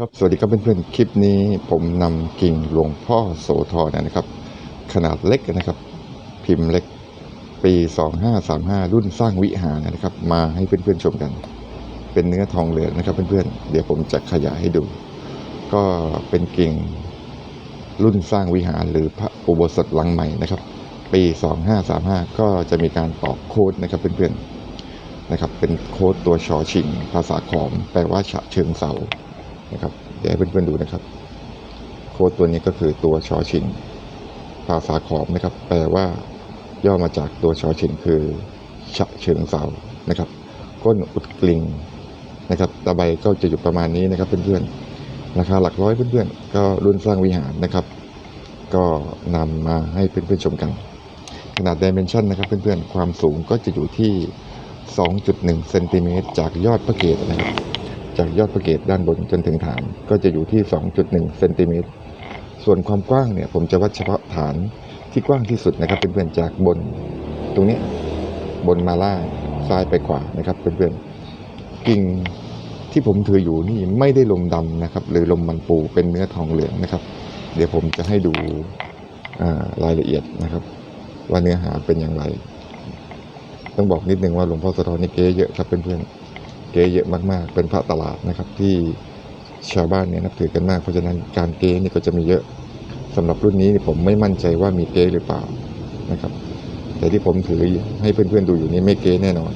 ครับสวัสดีครับเพื่อนๆคลิปนี้ผมนำกิ่งหลวงพ่อโสธรนะครับ ขนาดเล็กนะครับ พิมพ์เล็กปี 2535 รุ่นสร้างวิหารนะครับ มาให้เพื่อนๆชมกัน เป็นเนื้อทองเหลืองนะครับ เพื่อนๆเดี๋ยวผมจะขยายให้ดู ก็เป็นกิ่งรุ่นสร้างวิหารหรือพระอุโบสถหลังใหม่นะครับ ปี 2535 ก็จะมีการตอกโค้ดนะครับเพื่อนๆนะครับ เป็นโค้ดตัวชอชิง ภาษาขอม แปลว่าฉะเชิงเสา นะครับเดี๋ยวให้เพื่อนๆดูนะครับ โค้ดตัวนี้ก็คือตัวชอชิงภาษาขอมนะครับ แปลว่าย่อมาจากตัวชอชิงคือฉะเชิงเสานะครับ ก้นอุดกลิงนะครับตะไบก็จะอยู่ประมาณนี้นะครับเพื่อนๆราคาหลักร้อยเพื่อนๆ ก็รุ่นสร้างวิหารนะครับ ก็นำมาให้เพื่อนๆชมกัน ขนาดดิเมนชันนะครับเพื่อนๆ ความสูงก็จะอยู่ที่ 2.1เซนติเมตรจากยอดพระเกศนะครับ จากยอดพระเกศด้านบนจนถึงฐานก็จะอยู่ที่ 2.1เซนติเมตร ส่วนความกว้างเนี่ยผมจะวัดเฉพาะฐานที่กว้างที่สุดนะครับเป็นเพื่อนจากบน ตรงนี้บนมาล่างซ้ายไปขวานะครับเป็นเพื่อนกิ่งที่ผมถืออยู่นี่ไม่ได้ลมดำนะครับ หรือลมมันปูเป็นเนื้อทองเหลืองนะครับ เดี๋ยวผมจะให้ดูรายละเอียดนะครับ ว่าเนื้อหาเป็นอย่างไร ต้องบอกนิดนึงว่าหลวงพ่อโสธรนี่เก๊เยอะครับเพื่อนๆ เก๊เยอะมากๆ เป็นพระตลาดนะครับที่ชาวบ้านเนี่ยนับถือกันมาก เพราะฉะนั้นการเก๊นี่ก็จะมีเยอะสำหรับรุ่นนี้ผมไม่มั่นใจว่ามีเก๊หรือเปล่านะครับ แต่ที่ผมถือให้เพื่อนๆดูอยู่นี่ไม่เก๊แน่นอน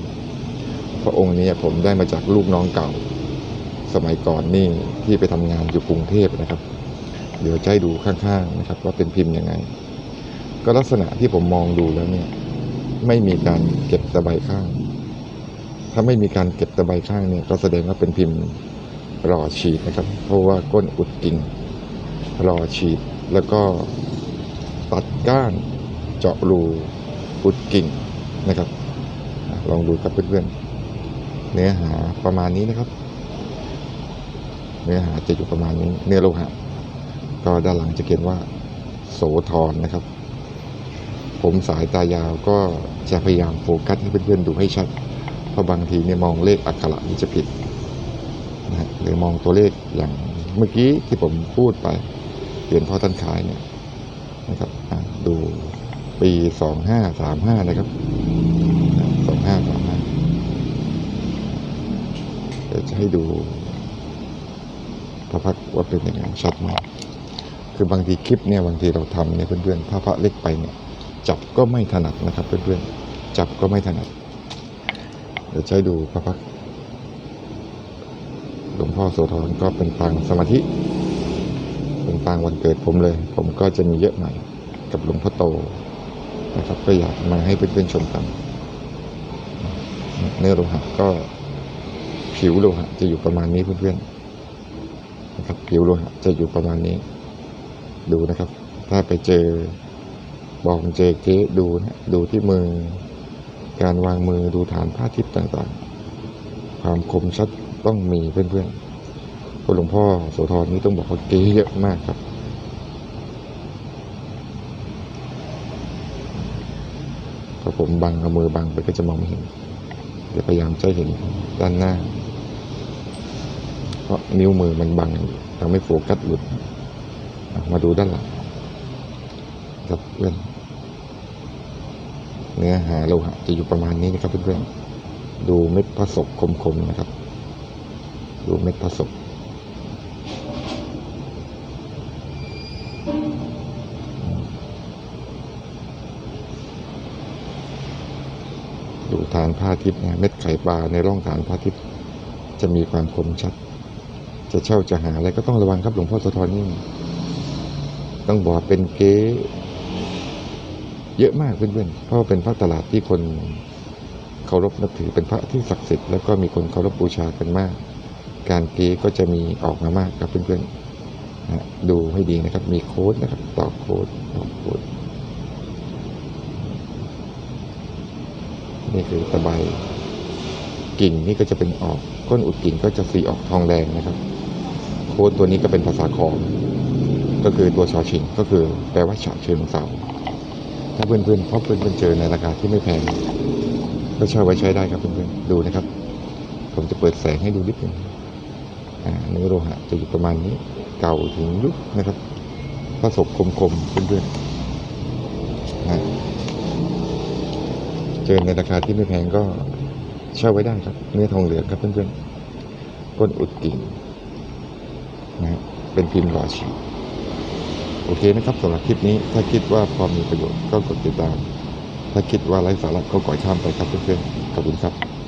เพราะองค์นี้ผมได้มาจากลูกน้องเก่า สมัยก่อนนี่ที่ไปทำงานอยู่กรุงเทพนะครับ เดี๋ยวให้ดูข้างๆนะครับ ว่าเป็นพิมพ์ยังไง ก็ลักษณะที่ผมมองดูแล้วเนี่ยไม่มีการเก็บตะไบข้าง ถ้าไม่มีการเก็บตะไบข้างเนี่ยก็แสดงว่าเป็นพิมพ์รอฉีดนะครับ เพราะว่าก้นอุดกิ่งรอฉีด แล้วก็ตัดก้านเจาะรูอุดกิ่งนะครับ ลองดูครับเพื่อนๆเนื้อหาประมาณนี้นะครับ เนื้อหาจะอยู่ประมาณนี้เนื้อโลหะก็ด้านหลังจะเขียนว่า โสธรนะครับ ผมสายตายาวก็จะพยายามโฟกัสให้เพื่อนๆดูให้ชัด เพราะบางทีเนี่ยมองเลขอักขระมันจะผิดนะหรือมองตัวเลขอย่างเมื่อกี้ที่ผมพูดไปเหรียญพ่อท่านขายเนี่ยนะครับดูปีสองห้าสามห้านะครับสองห้าสามห้าเดี๋ยวจะให้ดูพระพักว่าเป็นยังไงชัดมากคือบางทีคลิปเนี่ยบางทีเราทำเนี่ยเพื่อนๆถ้าพระเล็กไปเนี่ยจับก็ไม่ถนัดนะครับเพื่อนๆจับก็ไม่ถนัด เดี๋ยวใช้ดูพระพักหลวงพ่อโสธรก็เป็นปางสมาธิ เป็นปางวันเกิดผมเลย ผมก็จะมีเยอะหน่อยกับหลวงพ่อโตนะครับ ก็อยากมาให้เพื่อนๆชมกัน เนื้อโลหะก็ผิวโลหะจะอยู่ประมาณนี้เพื่อนๆนะครับ ผิวโลหะจะอยู่ประมาณนี้ ดูนะครับ ถ้าไปเจอบอกเจเก๊ดูนะดูที่มือ การวางมือดูฐานผ้าทิพย์ต่างๆ ความคมชัดต้องมีเพื่อนๆพระหลวงพ่อโสธรนี่ต้องบอกว่าเก๊เยอะมากครับพอผมบังเอามือบังไปก็จะมองไม่เห็น เดี๋ยวพยายามจะให้เห็นด้านหน้า เพราะนิ้วมือมันบังทำให้โฟกัสหลุด มาดูด้านหลังครับเพื่อน เนื้อหาโลหะจะอยู่ประมาณนี้นะครับเพื่อนๆดูเม็ดผสมคมๆนะครับ ดูเม็ดผสมดูฐานผ้าทิพย์นะเม็ดไข่ปลาในร่องฐานผ้าทิพย์จะมีความคมชัด จะเช่าจะหาอะไรก็ต้องระวังครับหลวงพ่อโสธรนี่ต้องบอกเป็นเก๊ เยอะมากเพื่อนๆ เพราะว่าเป็นพระตลาดที่คนเคารพนับถือเป็นพระที่ศักดิ์สิทธิ์แล้วก็มีคนเคารพบูชากันมาก การเก๊ก็จะมีออกมามากครับเพื่อนๆนะดูให้ดีนะครับ มีโค้ดนะครับต่อโค้ดต่อโค้ดนี่คือตะไบกิ่งนี่ก็จะเป็นออกก้นอุดกิ่งก็จะสีออกทองแดงนะครับ โค้ดตัวนี้ก็เป็นภาษาขอมก็คือตัวชอชิงก็คือแปลว่าฉะเชิงเสา ถ้าเพื่อนๆเพบเพื่อนๆเจอในราคาที่ไม่แพง ก็เช่าไว้ใช้ได้ครับเพื่อนๆดูนะครับ ผมจะเปิดแสงให้ดูนิดนึงอ่าเนื้อโลหะจะอยู่ประมาณนี้ เก่าถึงยุคนะครับผสมคมๆเพื่อนๆเจอในราคาที่ไม่แพงก็เช่าไว้ได้ครับ เนื้อทองเหลืองครับเพื่อนๆก้นอุดกิ่งนะเป็นพิมพ์หล่อฉีด อเคนะครับสำหรับคลิปนี้ถ้าคิดว่าพอมีประโยชน์ก็กดติดตาม ถ้าคิดว่าไร้สาระก็ก่อยข้ามไปครับเพื่อนๆขอบคุณครับ